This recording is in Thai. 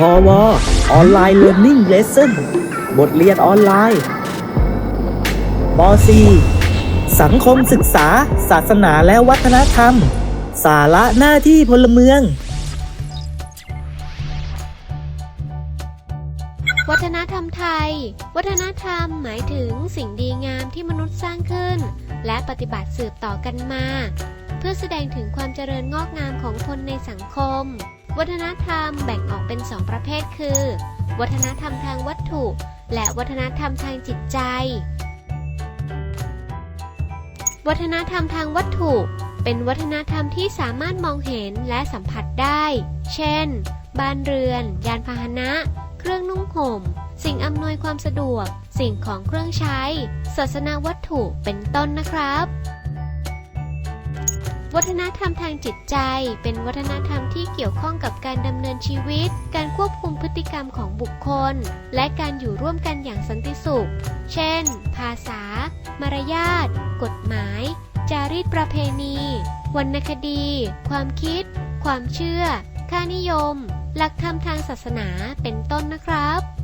พอวออนไลน์เรียน i ิ g เลส s o n บทเรียนออนไลน์ป .4 สังคมศึกษา ศาสนาและวัฒนธรรม สาระหน้าที่พลเมือง วัฒนธรรมไทย วัฒนธรรมหมายถึงสิ่งดีงามที่มนุษย์สร้างขึ้น และปฏิบัติสืบต่อกันมา เพื่อแสดงถึงความเจริญงอกงามของคนในสังคม วัฒนธรรมแบ่งออกเป็นสองประเภทคือ วัฒนธรรมทางวัตถุ และวัฒนธรรมทางจิตใจ วัฒนธรรมทางวัตถุ เป็นวัฒนธรรมที่สามารถมองเห็นและสัมผัสได้ เช่น บ้านเรือน ยานพาหนะ เครื่องนุ่งห่ม สิ่งอำนวยความสะดวก สิ่งของเครื่องใช้ ศาสนาวัตถุ เป็นต้นนะครับ วัฒนธรรมทางจิตใจ เป็นวัฒนธรรมที่เกี่ยวข้องกับการดำเนินชีวิต การควบคุมพฤติกรรมของบุคคล และการอยู่ร่วมกันอย่างสันติสุข เช่น ภาษา มารยาท กฎหมาย จารีตประเพณี วรรณคดี ความคิด ความเชื่อ ค่านิยม หลักธรรมทางศาสนา เป็นต้นนะครับ